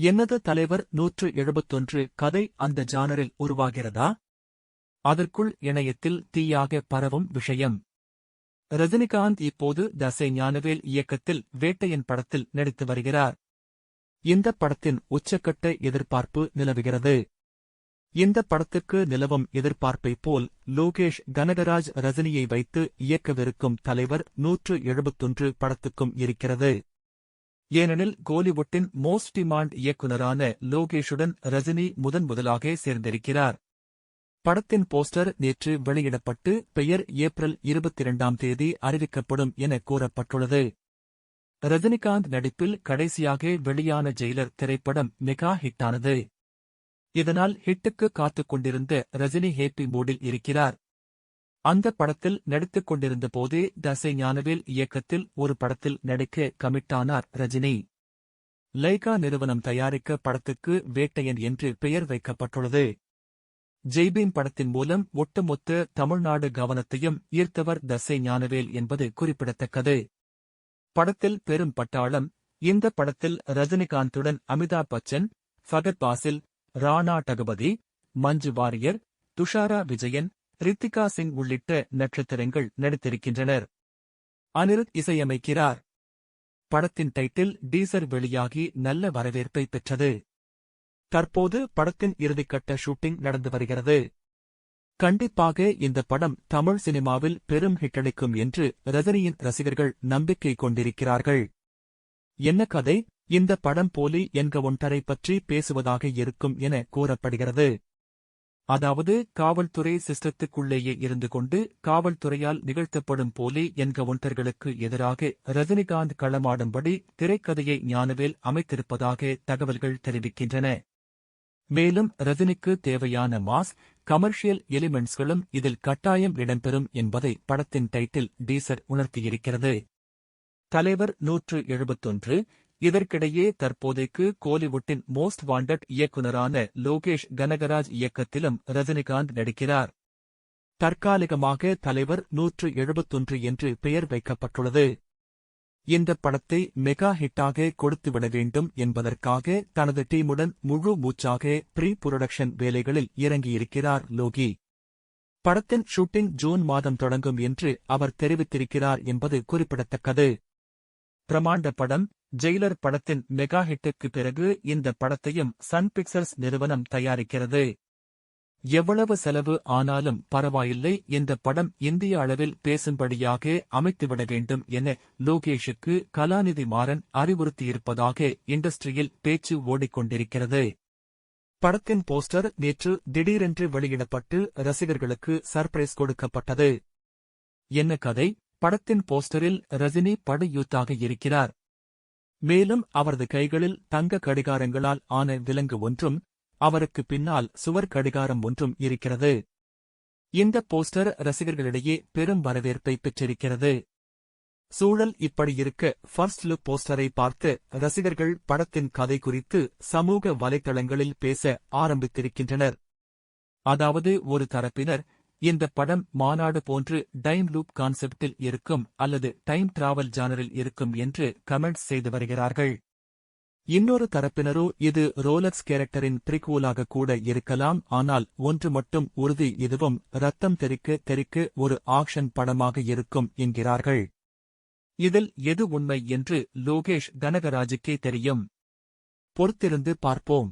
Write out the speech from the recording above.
என்னது தலைவர் நூற்று எழுபத்தொன்று கதை அந்த ஜானரில் உருவாகிறதா? அதற்குள் இணையத்தில் தீயாக பரவும் விஷயம். ரஜினிகாந்த் இப்போது தசை ஞானவேல் இயக்கத்தில் வேட்டையன் படத்தில் நடித்து வருகிறார். இந்த படத்தின் உச்சக்கட்ட எதிர்பார்ப்பு நிலவுகிறது. இந்த படத்துக்கு நிலவும் எதிர்பார்ப்பைப் போல் லோகேஷ் கனகராஜ் ரஜினியை வைத்து இயக்கவிருக்கும் தலைவர் நூற்று எழுபத்தொன்று படத்துக்கும் இருக்கிறது. ஏனெனில் கோலிவுட்டின் மோஸ்ட் டிமாண்ட் இயக்குனரான லோகேஷுடன் ரஜினி முதன் முதலாக சேர்ந்திருக்கிறார். படத்தின் போஸ்டர் நேற்று வெளியிடப்பட்டு பெயர் ஏப்ரல் இருபத்தி இரண்டாம் தேதி அறிவிக்கப்படும் என கூறப்பட்டுள்ளது. ரஜினிகாந்த் நடிப்பில் கடைசியாக வெளியான ஜெயிலர் திரைப்படம் மெகா ஹிட்டானது. இதனால் ஹிட்டுக்கு காத்துக் கொண்டிருந்த ரஜினி ஹேப்பி மூடில் இருக்கிறார். அந்த படத்தில் நடித்துக் கொண்டிருந்த போதே தசை ஞானவேல் இயக்கத்தில் ஒரு படத்தில் நடிக்க கமிட்டானார் ரஜினி. லைகா நிறுவனம் தயாரிக்க படத்துக்கு வேட்டையன் என்று பெயர் வைக்கப்பட்டுள்ளது. ஜெய்பீம் படத்தின் மூலம் ஒட்டுமொத்த தமிழ்நாடு கவனத்தையும் ஈர்த்தவர் தசை ஞானவேல் என்பது குறிப்பிடத்தக்கது. படத்தில் பெரும் பட்டாளம் இந்த படத்தில் ரஜினிகாந்துடன் அமிதாப் பச்சன் ஃபகத் பாசில் ராணா டகுபதி மஞ்சு வாரியர் துஷாரா விஜயன் ரித்திகா சிங் உள்ளிட்ட நட்சத்திரங்கள் நடித்திருக்கின்றனர். அனிருத் இசையமைக்கிறார். படத்தின் டைட்டில் டீசர் வெளியாகி நல்ல வரவேற்பை பெற்றது. தற்போது படத்தின் இறுதிக்கட்ட ஷூட்டிங் நடந்து வருகிறது. கண்டிப்பாக இந்த படம் தமிழ் சினிமாவில் பெரும் ஹிட்டளிக்கும் என்று ரஜினியின் ரசிகர்கள் நம்பிக்கை கொண்டிருக்கிறார்கள். என்ன கதை? இந்த படம் போலி என்க ஒன்றரை பற்றி பேசுவதாக இருக்கும் என கூறப்படுகிறது. அதாவது காவல்துறை சிஸ்டத்துக்குள்ளேயே இருந்து கொண்டு காவல்துறையால் நிகழ்த்தப்படும் போலி என்க ஒன்றர்களுக்கு எதிராக ரஜினிகாந்த் களமாடும்படி திரைக்கதையை ஞானவேல் அமைத்திருப்பதாக தகவல்கள் தெரிவிக்கின்றன. மேலும் ரஜினிக்கு தேவையான மாஸ் கமர்ஷியல் எலிமெண்ட்ஸ்களும் இதில் கட்டாயம் இடம்பெறும் என்பதை படத்தின் டைட்டில் டீசர் உணர்த்தியிருக்கிறது. தலைவர் நூற்று எழுபத்தொன்று இதற்கிடையே தற்போதைக்கு கோலிவுட்டின் மோஸ்ட் வாண்டட் இயக்குனரான லோகேஷ் கனகராஜ் இயக்கத்திலும் ரஜினிகாந்த் நடிக்கிறார். தற்காலிகமாக தலைவர் நூற்று எழுபத்தொன்று என்று பெயர் வைக்கப்பட்டுள்ளது. இந்த படத்தை மெகா ஹிட்டாக கொடுத்துவிட வேண்டும் என்பதற்காக தனது டீமுடன் முழு மூச்சாக ப்ரீ புரொடக்ஷன் வேலைகளில் இறங்கியிருக்கிறார் லோகி. படத்தின் ஷூட்டிங் ஜூன் மாதம் தொடங்கும் என்று அவர் தெரிவித்திருக்கிறார் என்பது குறிப்பிடத்தக்கது. பிரமாண்ட படம் ஜெயிலர் படத்தின் மெகா ஹிட்டுக்கு பிறகு இந்த படத்தையும் சன் பிக்சர்ஸ் நிறுவனம் தயாரிக்கிறது. எவ்வளவு செலவு ஆனாலும் பரவாயில்லை இந்த படம் இந்திய அளவில் பேசும்படியாக அமைத்துவிட வேண்டும் என லோகேஷுக்கு கலாநிதி மாறன் அறிவுறுத்தியிருப்பதாக இண்டஸ்ட்ரியில் பேச்சு ஓடிக்கொண்டிருக்கிறது. படத்தின் போஸ்டர் நேற்று திடீரென்று வெளியிடப்பட்டு ரசிகர்களுக்கு சர்ப்ரைஸ் கொடுக்கப்பட்டது. என்ன கதை? படத்தின் போஸ்டரில் ரஜினி படையூத்தாக இருக்கிறார். மேலும் அவரது கைகளில் தங்க கடிகாரங்களால் ஆன விலங்கு ஒன்றும் அவருக்கு பின்னால் சுவர் கடிகாரம் ஒன்றும் இருக்கிறது. இந்த போஸ்டர் ரசிகர்களிடையே பெரும் வரவேற்பை பெற்றிருக்கிறது. சூழல் இப்படி இருக்க ஃபர்ஸ்ட் லுக் போஸ்டரை பார்த்து ரசிகர்கள் படத்தின் கதை குறித்து சமூக வலைதளங்களில் பேச ஆரம்பித்திருக்கின்றனர். அதாவது ஒரு தரப்பினர் இந்த படம் மாநாடு போன்று டைம் லூப் கான்செப்டில் இருக்கும் அல்லது டைம் டிராவல் ஜானரில் இருக்கும் என்று கமெண்ட்ஸ் செய்து வருகிறார்கள். இன்னொரு தரப்பினரோ இது ரோலக்ஸ் கேரக்டரின் பிரிகூலாக கூட இருக்கலாம். ஆனால் ஒன்று மட்டும் உறுதி இதுவும் ரத்தம் தெரிக்க தெரிக்க ஒரு ஆக்ஷன் படமாக இருக்கும் என்கிறார்கள். இதில் எது உண்மை என்று லோகேஷ் கனகராஜுக்கே தெரியும். பொறுத்திருந்து பார்ப்போம்.